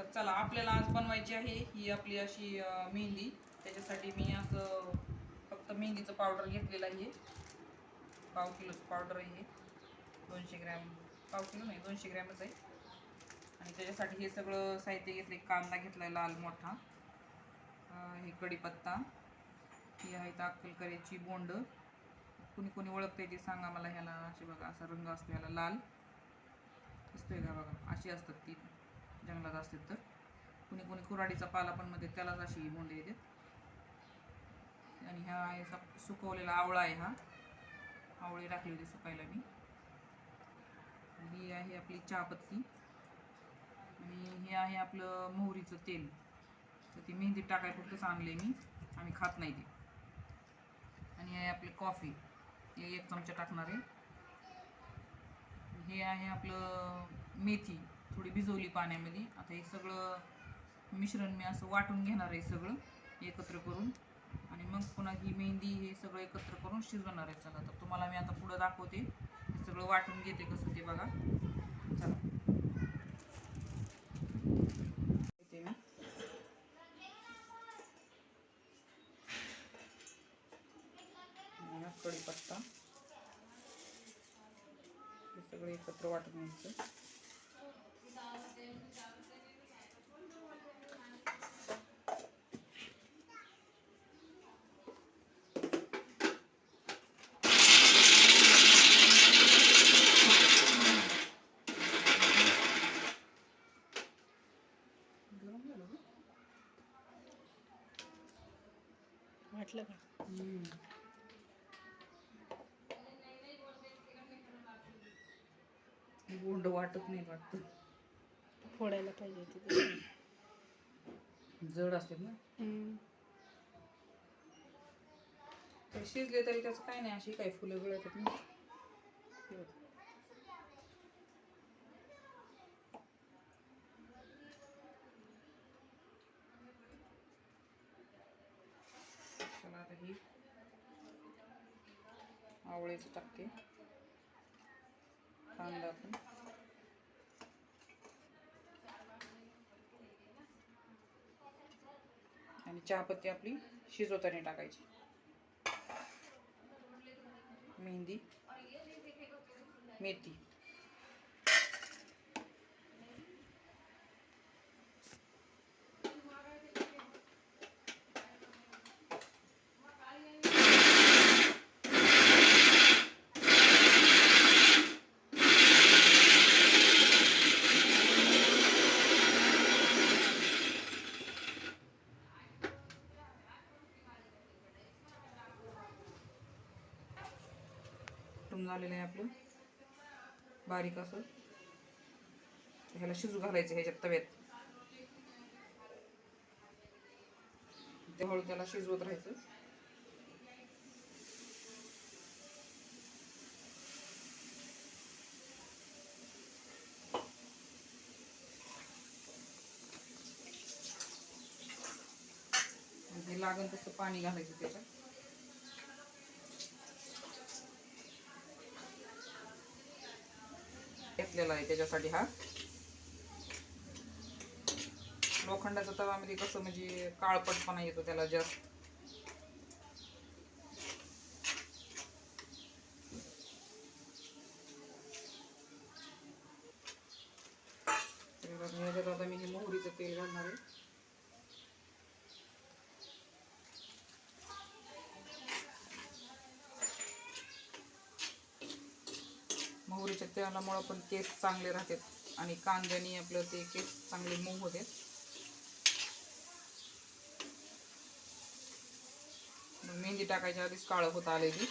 तर चला आपल्याला आज बनवायची आहे ही आपली अशी मेहंदी. त्याच्यासाठी मी असं फक्त मेहंदीचं पावडर घेतलेलं आहे. पाव किलोचं पावडर आहे हे. दोनशे ग्रॅम पाव किलो नाही दोनशे ग्रॅमच आहे. आणि त्याच्यासाठी हे सगळं साहित्य घेतले कांदा घेतला लाल मोठा. हे कढीपत्ता. ही आहेत अक्कलकऱ्याची बोंड. कुणी कुणी ओळखते ते सांगा मला ह्याला. असे बघा असा रंग असतो ह्याला लाल. दिसतोय का बघा? अशी असतात ती. जंगलात असतात तर. कुणी कुणी कुराडीचा पाला पण मध्ये त्यालाच अशी बोंडे येतात. आणि ह्या आहे सुकवलेला आवळा आहे हा. आवळे टाकले होती सुकायला मी. ही आहे आपली चहापत्ती आणि हे आहे आपलं मोहरीचं तेल. तर ती मेहंदी टाकाय फक्तच आणले मी. आम्ही खात नाही ते. आणि आहे आपली कॉफी. हे एक चमचा टाकणार आहे. हे आहे आपलं मेथी. थोडी भिजवली पाण्यामध्ये. आता हे सगळं मिश्रण मी असं वाटून घेणार आहे सगळं एकत्र करून. आणि मग पुन्हा ही मेहंदी हे सगळं एकत्र करून शिजवणार आहे. चला तर तुम्हाला मी आता पुढं दाखवते. हे सगळं वाटून घेते कसं ते बघा. चला. मी कढीपत्ता. हे सगळं एकत्र वाटून घ्यायचं गरम झालं गं. वाटलं का बोंड वाटत नाही वाटतं फोडायला पाहिजे होती. जड असते ना. तर शिजले तरी त्याचं काय नाही अशी काही फुलं गळतात ना हे बघ. चला आता ही आवळीचं टाकते. कांदा पण. आणि चहापत्ती आपली शिजवताना टाकायची. मेहंदी मेथी. करून झालेलं आहे आपलं. बारीक असं. ह्याला शिजू घालायचं ह्याच्यात तव्यात. ते हळू त्याला शिजवत राहायचं. आणि लागण तसं पाणी घालायचं त्याच्यात. घेतलेला आहे त्याच्यासाठी हा. लोखंडाचा तवामध्ये म्हणजे कसं म्हणजे काळपटपणा येतो त्याला जास्त. आता मी हे मोहरीचं तेल घालणार आहे. मोहरीच्या पण केस चांगले राहतात आणि कांद्याने आपलं ते केस चांगले मऊ होते मेहंदी टाकायच्या आधीच काळं होत आलेली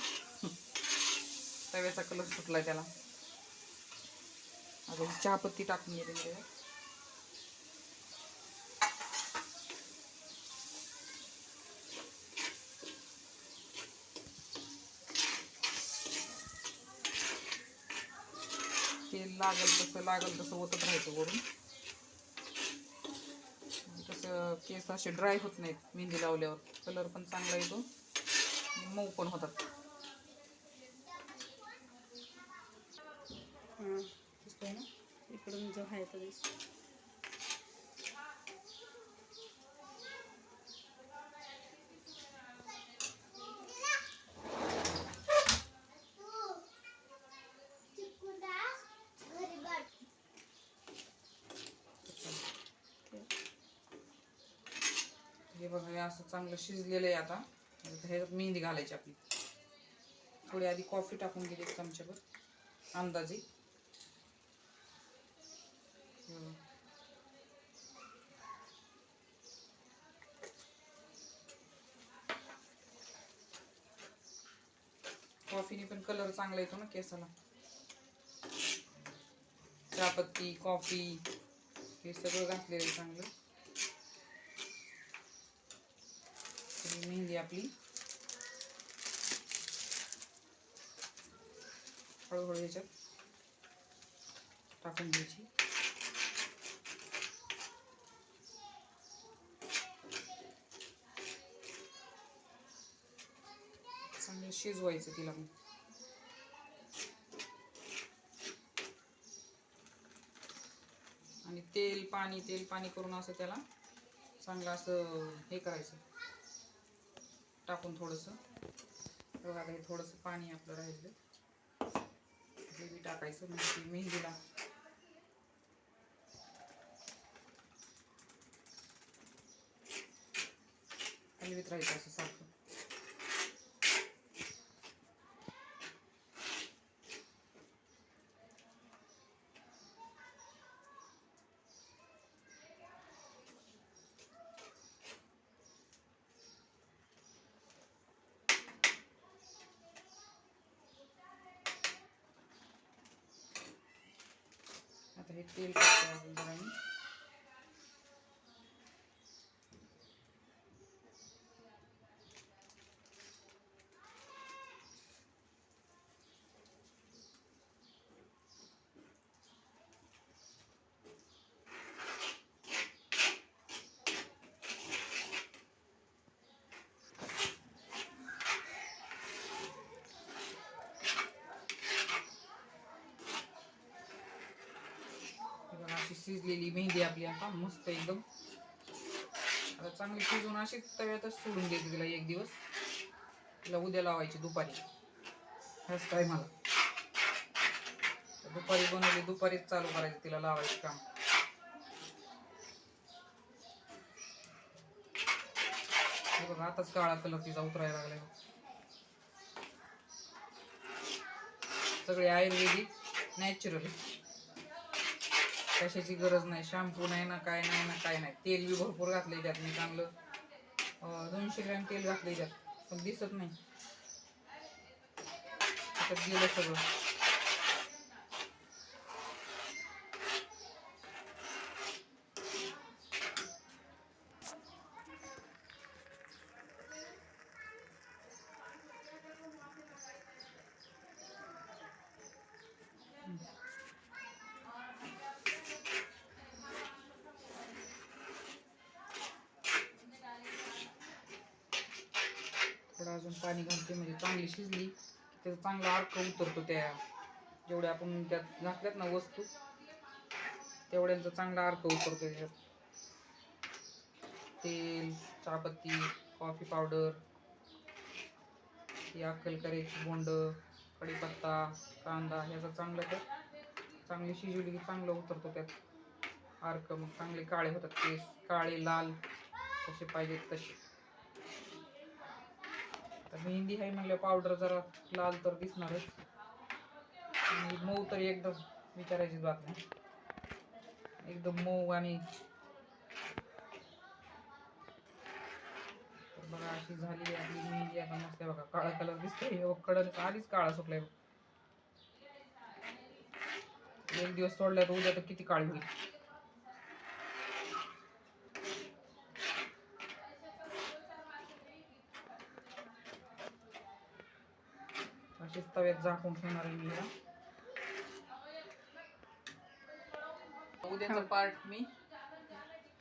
तव्याचा कलर सुटला त्याला. अजून चहापत्ती टाकून गेली त्याच्यात. तेल लागल तसं लागल तसं ओतत राहायचं वरून. कसं केस असे ड्राय होत नाहीत मेहंदी लावल्यावर. कलर पण चांगला येतो. आणि मऊ पण होतात. इकडून जो आहे तो दिसतो बघा हे असं चांगलं शिजलेलं आहे आता हे मेहंदी घालायची आपली. थोडी आधी कॉफी टाकून गेली एक चमच्यावर अंदाजे. कॉफीने पण कलर चांगला येतो ना केसाला. चहापत्ती कॉफी हे सगळं घातलेलं चांगलं. ही मेहंदी आपली. हळूहळू ह्याच्यात टाकून घ्यायची. चांगलं शिजवायचं तिला मग. आणि तेल पाणी तेल पाणी करून असं त्याला चांगलं असं हे करायचं. टाकून थोडंसं. बघा काही हे थोडंसं पाणी आपलं राहिलं हे बी टाकायचं म्हणजे मेहंदीला. हलवीत राहायचं असं सारखं. आता हे तेल शिजलेली मेहंदी आपली आता मस्त एकदम. आता चांगली शिजून अशीच तव्यातच सोडून द्यायची तिला एक दिवस. तिला उद्या लावायची दुपारी. ह्याच टायमाला दुपारी बनवली दुपारीच चालू करायचं तिला लावायचं काम. बघा आताच काळा कलर तिचा उतरायला लागलाय. सगळे आयुर्वेदिक नॅचरल कशाची गरज नाही शॅम्पू नाही ना काय नाही ना काय नाही. तेल बी भरपूर घातलंय त्यात मी चांगलं. दोनशे ग्रॅम तेल घातलंय त्यात पण दिसत नाही. त्याच्यात गेलं सगळं थोडं अजून पाणी घालते म्हणजे चांगली शिजली की त्याचा चांगला अर्क उतरतो त्या जेवढ्या आपण त्यात घातल्यात ना वस्तू तेवढ्यांचा चांगला अर्क उतरतो त्याच्यात. तेल चहापत्ती कॉफी पावडर ही अक्कल करायची बोंड कढीपत्ता कांदा ह्याचा चांगलं तर चांगली शिजवली की चांगलं उतरतो त्यात अर्क. मग चांगले काळे होतात केस काळे लाल कसे पाहिजेत तसे. आता मेहंदी आहे म्हणलं पावडर जरा लाल तर दिसणारच. आणि मऊ तर एकदम विचारायचीच बात नाही. एकदम मऊ आणि बघा अशी झाली आपली मेहंदी. आता मस्त आहे बघा काळा कलर दिसतोय. कडन आधीच काळा सुकलाय एक दिवस सोडला तर उद्या तर किती काळी होईल? अशीच तव्यात झाकून ठेवणार आहे मी या उद्याचा पार्ट मी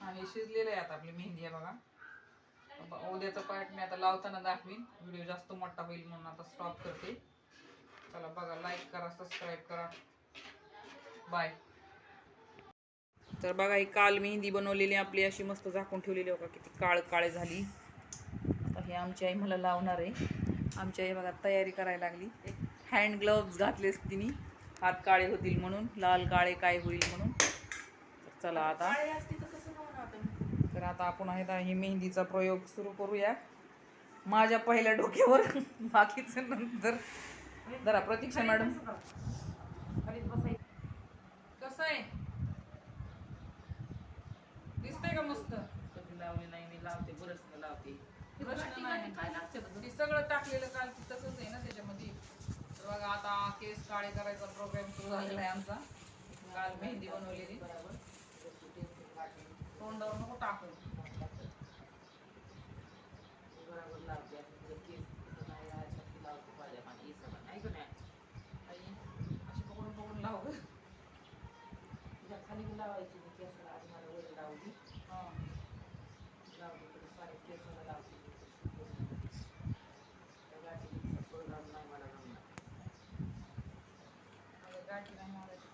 आणि शिजलेलं आहे आता आपली मेहंदी आहे बघा उद्याचा पार्ट मी आता लावताना दाखवीन व्हिडिओ जास्त मोठा होईल म्हणून आता स्टॉप करते चला बघा लाईक करा सबस्क्राईब करा बाय तर बघा ही काल मेहंदी बनवलेली आपली अशी मस्त झाकून ठेवलेली बघा किती काळ काळे झाली. आता हे आमची आई मला लावणार आहे. आमची आई बघा तयारी करायला लागली. हँड ग्लोव्ज घातलेस तिने. हात काळे होतील म्हणून लाल काळे काय होईल म्हणून. तर चला आता. तर आता. आपण आहे ही मेहंदीचा प्रयोग सुरू करूया. माझ्या पहिल्या डोक्यावर बाकीचं नंतर. जरा प्रतीक्षा मॅडम. कसं आहे? दिसतंय का मस्त? कधी लावली नाही मी लावते बरंच लावते. प्रश्न नाही. काय लागतं गं? ते सगळं टाकलेलं काल ते तसंच आहे ना त्याच्यामध्ये. तर बघा आता केस काळे करायचा प्रोग्राम सुरू झालेला आहे आमचा. काल मेहंदी बनवलेली. बरोबर तोंडावर नको टाकू. का अशी पकडून पकडून लाव. खाली लावायची मी केसाला. आधी मला वर लावली. हा. लावली तरी सारे केसाला लावते त्या गाठीला सगळं लावून नाही मला जमणार. माझ्या गाठी नाही मारायची.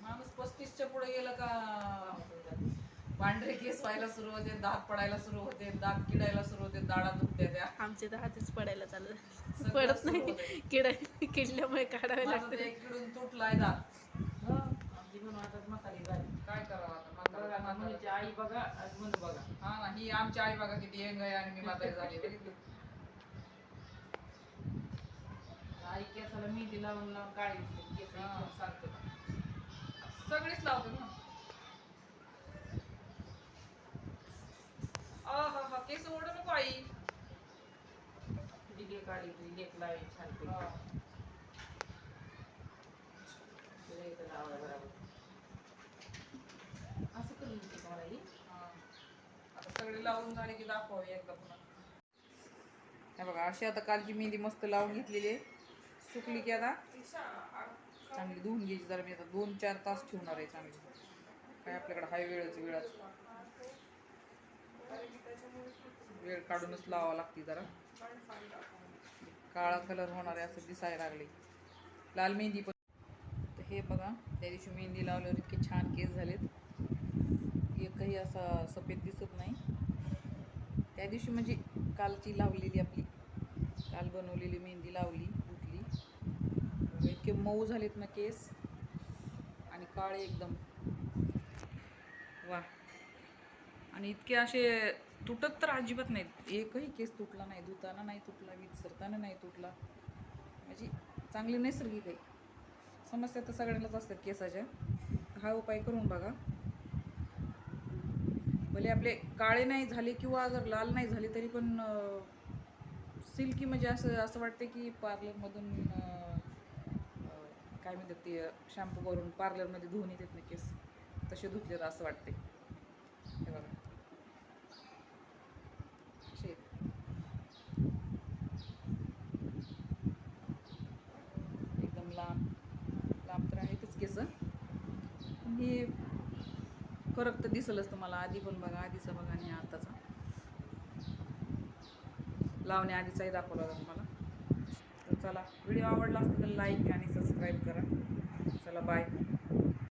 माणूस पस्तीसच्या पुढे गेलं का? पांढरे केस व्हायला सुरू होते दात पडायला सुरू होते दात किडायला सुरू होते दाडा दुखते त्या. आमचे तर हातच पडायला चालू सगळं पडत सुरू नाही. होतंय. किडा किडल्यामुळे काढावे माझं लागते. एक किडून तुटलाय दात हो, आमची म्हणून आता म्हातारी झाली काय करावं आता बघा म्हातारं- आता म्हातारं. मुलीची आई बघा आणि मुलं बघा हा ना ही आमची आई बघा किती यंग आहे आणि मी म्हातारी झाली? आई केसाला मेहंदी लावून लावून काळी. केस हा. सांगते सगळीच लावते ना आहा हा केस ओढू नको आई तुझी लेक आली तुझी लेक लावी छान हा. तुला इथं लावा बरोबर असं करून देते का मला ही हा. आता सगळी लावून झाली की दाखवावी एकदा पुन्हा. हे बघा अशी आता कालची मेहंदी मस्त लावून घेतलेली आहे. सुकली की आता चांगली धुवून घ्यायची जरा. मी आता दोन चार तास ठेवणार आहे चांगली. काय आपल्याकडे हाय वेळच वेळाच. वेळ काढूनच लावावं लागते जरा. काळा कलर होणार आहे असं दिसायला लागले. लाल मेहंदी पण. हे बघा त्या दिवशी मेहंदी लावल्यावर इतके छान केस झालेत. एकही असा सफेद दिसत नाही. त्या दिवशी म्हणजे कालची लावलेली आपली काल बनवलेली मेहंदी लावली धुतली म्हणजे इतके मऊ झालेत ना केस. आणि काळे एकदम. वा आणि इतके असे तुटत तर अजिबात नाहीत. एकही केस तुटला नाही. धुताना नाही तुटला विसरताना नाही तुटला. म्हणजे चांगली नैसर्गिक आहे. समस्या तर सगळ्यांनाच असतात केसाच्या. हा उपाय करून बघा. भले आपले काळे नाही झाले किंवा अगर लाल नाही झाले तरी पण सिल्की म्हणजे असं असं वाटते की पार्लरमधून काय म्हणतात ते शॅम्पू करून पार्लरमध्ये धुवून येतात ना केस तसे धुतलेत असं वाटते हे बघा असे आहेत. एकदम लांब लांब तर आहेतच केस पण हे फरक तर दिसलच तुम्हाला. आधी पण बघा आधीचा बघा आणि आताचा. लावण्या आधीचाही दाखवला होता तुम्हाला. तर चला व्हिडिओ आवडला असता तर लाईक आणि सबस्क्राईब करा. चला बाय